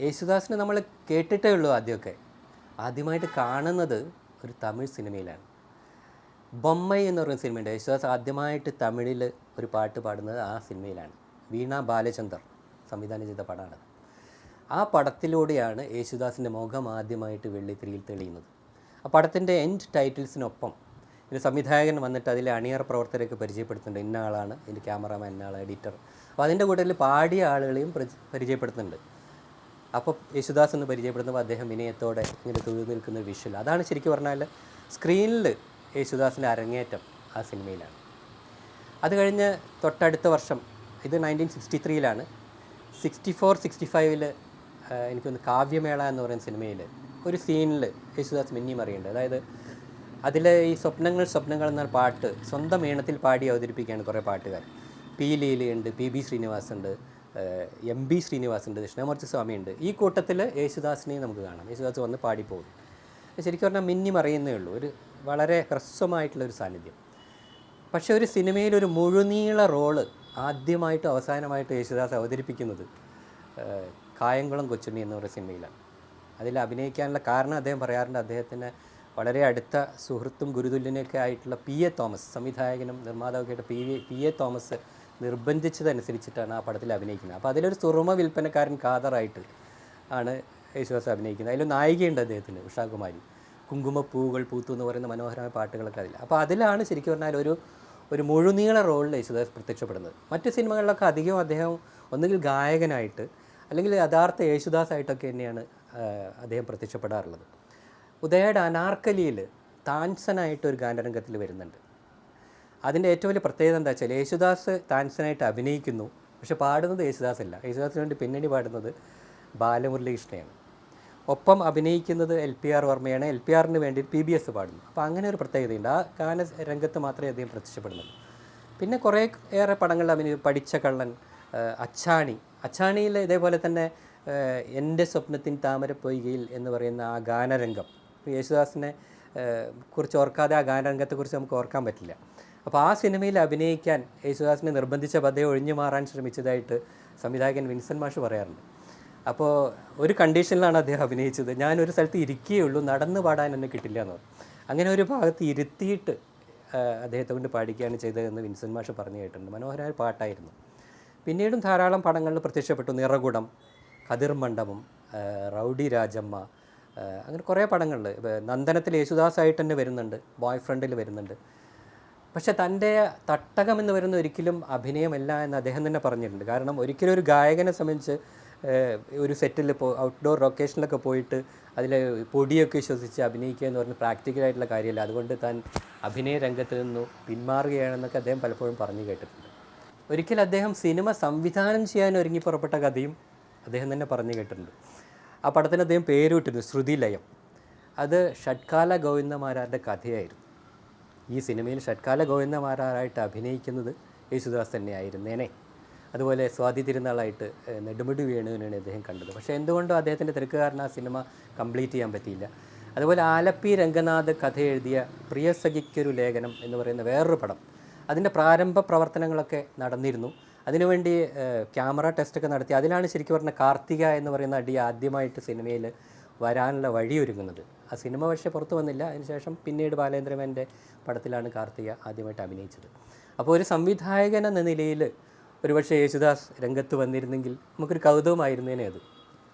യേശുദാസിനെ നമ്മൾ കേട്ടിട്ടേ ഉള്ളൂ ആദ്യമൊക്കെ. ആദ്യമായിട്ട് കാണുന്നത് ഒരു തമിഴ് സിനിമയിലാണ്. ബൊമ്മൈ എന്ന് പറയുന്ന സിനിമയുണ്ട്. യേശുദാസ് ആദ്യമായിട്ട് തമിഴിൽ ഒരു പാട്ട് പാടുന്നത് ആ സിനിമയിലാണ്. വീണ ബാലചന്ദർ സംവിധാനം ചെയ്ത പടമാണ് ആ പടത്തിലൂടെയാണ് യേശുദാസിന്റെ മുഖം ആദ്യമായിട്ട് വെള്ളിത്തിരിയിൽ തെളിയുന്നത്. ആ പടത്തിന്റെ എൻഡ് ടൈറ്റിൽസിനൊപ്പം ഒരു സംവിധായകൻ വന്നിട്ട് അതിലെ അണിയർ പ്രവർത്തകരൊക്കെ പരിചയപ്പെടുത്തുന്നുണ്ട്. ഇന്ന ആളാണ് ഇതിന്റെ ക്യാമറാമാൻ ഇന്ന ആൾ എഡിറ്റർ അപ്പോൾ അതിന്റെ കൂട്ടത്തിൽ പാടിയ ആളുകളെയും പരിചയപ്പെടുത്തുന്നുണ്ട്. അപ്പോൾ യേശുദാസ് എന്ന് പരിചയപ്പെടുന്നപ്പോൾ അദ്ദേഹം വിനയത്തോടെ ഇങ്ങനെ തൊഴിൽ നിൽക്കുന്ന വിഷ്വൽ. അതാണ് ശരിക്കും പറഞ്ഞാൽ സ്ക്രീനിൽ യേശുദാസിന്റെ അരങ്ങേറ്റം ആ സിനിമയിലാണ്. അത് കഴിഞ്ഞ് തൊട്ടടുത്ത വർഷം ഇത് നയന്റീൻ സിക്സ്റ്റി ത്രീയിലാണ് സിക്സ്റ്റി ഫോർ സിക്സ്റ്റി ഫൈവിൽ എനിക്കൊന്ന് കാവ്യമേള എന്ന് പറയുന്ന സിനിമയിൽ ഒരു സീനിൽ യേശുദാസ് മിന്നി മറിയുണ്ട് അതായത് അതിൽ ഈ സ്വപ്നങ്ങൾ സ്വപ്നങ്ങൾ എന്ന പാട്ട് സ്വന്തം ഈണത്തിൽ പാടി അവതരിപ്പിക്കുകയാണ് കുറേ പാട്ടുകാർ. പി ലീലയുണ്ട് പി ബി ശ്രീനിവാസ് ഉണ്ട് എം ബി ശ്രീനിവാസുണ്ട് ദക്ഷിണാമൂർത്തി സ്വാമിയുണ്ട് ഈ കൂട്ടത്തിൽ യേശുദാസിനെയും നമുക്ക് കാണാം. യേശുദാസ് വന്ന് പാടിപ്പോകും. ശരിക്കും പറഞ്ഞാൽ മിന്നി മറിയുന്നേ ഉള്ളൂ. ഒരു വളരെ ഹ്രസ്വമായിട്ടുള്ളൊരു സാന്നിധ്യം. പക്ഷേ ഒരു സിനിമയിൽ ഒരു മുഴുനീള റോൾ ആദ്യമായിട്ടും അവസാനമായിട്ട് യേശുദാസ് അവതരിപ്പിക്കുന്നത് കായംകുളം കൊച്ചുണ്ണി എന്ന് പറയുന്ന സിനിമയിലാണ്. അതിൽ അഭിനയിക്കാനുള്ള കാരണം അദ്ദേഹം പറയാറുണ്ട്. അദ്ദേഹത്തിന് വളരെ അടുത്ത സുഹൃത്തും ഗുരുതുല്യനൊക്കെ ആയിട്ടുള്ള പി എ തോമസ് സംവിധായകനും നിർമ്മാതാവൊക്കെ ആയിട്ട് പി പി എ തോമസ് നിർബന്ധിച്ചതനുസരിച്ചിട്ടാണ് ആ പടത്തിൽ അഭിനയിക്കുന്നത്. അപ്പോൾ അതിലൊരു സുറുമ വിൽപ്പനക്കാരൻ കാതറായിട്ട് ആണ് യേശുദാസ് അഭിനയിക്കുന്നത്. അതിൽ നായികയുണ്ട് അദ്ദേഹത്തിന് ഉഷാകുമാരി. കുങ്കുമപ്പൂകൾ പൂത്തു എന്ന് പറയുന്ന മനോഹരമായ പാട്ടുകളൊക്കെ അതിൽ അപ്പോൾ അതിലാണ് ശരിക്കും പറഞ്ഞാൽ ഒരു ഒരു മുഴുനീള റോളിൽ യേശുദാസ് പ്രത്യക്ഷപ്പെടുന്നത്. മറ്റ് സിനിമകളിലൊക്കെ അധികം അദ്ദേഹം ഒന്നുകിൽ ഗായകനായിട്ട് അല്ലെങ്കിൽ യഥാർത്ഥ യേശുദാസായിട്ടൊക്കെ തന്നെയാണ് അദ്ദേഹം പ്രത്യക്ഷപ്പെടാറുള്ളത്. ഉദയയുടെ അനാർക്കലിയിൽ താൻസനായിട്ട് ഒരു ഗാനരംഗത്തിൽ വരുന്നുണ്ട്. അതിന്റെ ഏറ്റവും വലിയ പ്രത്യേകത എന്താ വെച്ചാൽ യേശുദാസ് താൻസനായിട്ട് അഭിനയിക്കുന്നു. പക്ഷെ പാടുന്നത് യേശുദാസ് അല്ല യേശുദാസിന് വേണ്ടി പിന്നണി പാടുന്നത് ബാലമുരളീകൃഷ്ണയാണ്. ഒപ്പം അഭിനയിക്കുന്നത് എൽ പി ആർ വർമ്മയാണ്. എൽ പി ആറിന് വേണ്ടി പി ബി എസ് പാടുന്നു. അപ്പോൾ അങ്ങനെ ഒരു പ്രത്യേകതയുണ്ട്. ആ ഗാന രംഗത്ത് മാത്രമേ അദ്ദേഹം പ്രത്യക്ഷപ്പെടുന്നുള്ളൂ. പിന്നെ കുറേ ഏറെ പടങ്ങളിൽ അഭിനയി പഠിച്ച കള്ളൻ അച്ചാണി. അച്ചാണിയിൽ ഇതേപോലെ തന്നെ എന്റെ സ്വപ്നത്തിൻ താമരപ്പൊയ്കയിൽ എന്ന് പറയുന്ന ആ ഗാനരംഗം. യേശുദാസിനെ കുറിച്ച് ഓർക്കാതെ ആ ഗാനരംഗത്തെക്കുറിച്ച് നമുക്ക് ഓർക്കാൻ പറ്റില്ല. അപ്പോൾ ആ സിനിമയിൽ അഭിനയിക്കാൻ യേശുദാസിനെ നിർബന്ധിച്ച പദ്ധതി ഒഴിഞ്ഞു മാറാൻ ശ്രമിച്ചതായിട്ട് സംവിധായകൻ വിൻസൻ മാഷ് പറയാറുണ്ട്. അപ്പോൾ ഒരു കണ്ടീഷനിലാണ് അദ്ദേഹം അഭിനയിച്ചത്. ഞാനൊരു സ്ഥലത്ത് ഇരിക്കുകയേ ഉള്ളൂ നടന്ന് പാടാൻ എന്നെ കിട്ടില്ല എന്ന് അങ്ങനെ ഒരു ഭാഗത്ത് ഇരുത്തിയിട്ട് അദ്ദേഹത്തെ കൊണ്ട് പാടിക്കുകയാണ് ചെയ്തതെന്ന് വിൻസെന്റ് മാഷ് പറഞ്ഞു കേട്ടിട്ടുണ്ട്. മനോഹരമായ പാട്ടായിരുന്നു. പിന്നീടും ധാരാളം പടങ്ങളിൽ പ്രത്യക്ഷപ്പെട്ടു. നിറകുടം കതിർ മണ്ഡപം റൗഡി രാജമ്മ അങ്ങനെ കുറേ പടങ്ങളിൽ. നന്ദനത്തിൽ യേശുദാസായിട്ട് തന്നെ വരുന്നുണ്ട് ബോയ് ഫ്രണ്ടിൽ വരുന്നുണ്ട്. പക്ഷെ തന്റെ തട്ടകം എന്ന് വരുന്ന ഒരിക്കലും അഭിനയമല്ല എന്ന് അദ്ദേഹം തന്നെ പറഞ്ഞിട്ടുണ്ട്. കാരണം ഒരിക്കലും ഒരു ഗായകനെ സംബന്ധിച്ച് ഒരു സെറ്റിൽ ഇപ്പോൾ ഔട്ട്ഡോർ ലൊക്കേഷനിലൊക്കെ പോയിട്ട് അതിൽ പൊടിയൊക്കെ ശ്വസിച്ച് അഭിനയിക്കുക എന്ന് പറഞ്ഞ് പ്രാക്ടിക്കലായിട്ടുള്ള കാര്യമല്ല. അതുകൊണ്ട് താൻ അഭിനയ രംഗത്ത് നിന്നു പിന്മാറുകയാണെന്നൊക്കെ അദ്ദേഹം പലപ്പോഴും പറഞ്ഞു കേട്ടിട്ടുണ്ട്. ഒരിക്കൽ അദ്ദേഹം സിനിമ സംവിധാനം ചെയ്യാൻ ഒരുങ്ങി പുറപ്പെട്ട കഥയും അദ്ദേഹം തന്നെ പറഞ്ഞു കേട്ടിട്ടുണ്ട്. ആ പടത്തിന് അദ്ദേഹം പേരുവിട്ടിരുന്നു ശ്രുതിലയം അത് ഷഡ്കാല ഗോവിന്ദമാരാരുടെ കഥയായിരുന്നു. ഈ സിനിമയിൽ ഷഡ്കാല ഗോവിന്ദമാരായിട്ട് അഭിനയിക്കുന്നത് യേശുദാസ് തന്നെയായിരുന്നേനെ. അതുപോലെ സ്വാതി തിരുനാളായിട്ട് നെടുമുടി വേണുവിനാണ് അദ്ദേഹം കണ്ടത്. പക്ഷേ എന്തുകൊണ്ടോ അദ്ദേഹത്തിന്റെ തിരക്ക് കാരണം ആ സിനിമ കംപ്ലീറ്റ് ചെയ്യാൻ പറ്റിയില്ല. അതുപോലെ ആലപ്പി രംഗനാഥ് കഥ എഴുതിയ പ്രിയസഖിക്കൊരു ലേഖനം എന്ന് പറയുന്ന വേറൊരു പടം. അതിന്റെ പ്രാരംഭ പ്രവർത്തനങ്ങളൊക്കെ നടന്നിരുന്നു. അതിനുവേണ്ടി ക്യാമറ ടെസ്റ്റൊക്കെ നടത്തി. അതിലാണ് ശരിക്കും പറഞ്ഞ കാർത്തിക എന്ന് പറയുന്ന അടി ആദ്യമായിട്ട് സിനിമയിൽ വരാനുള്ള വഴിയൊരുങ്ങുന്നത്. ആ സിനിമ പക്ഷേ പുറത്തു വന്നില്ല. അതിനുശേഷം പിന്നീട് ബാലേന്ദ്രമേന്റെ പടത്തിലാണ് കാർത്തിക ആദ്യമായിട്ട് അഭിനയിച്ചത്. അപ്പോൾ ഒരു സംവിധായകൻ എന്ന നിലയിൽ ഒരുപക്ഷെ യേശുദാസ് രംഗത്ത് വന്നിരുന്നെങ്കിൽ നമുക്കൊരു കൗതുകമായിരുന്നേനെ അത്.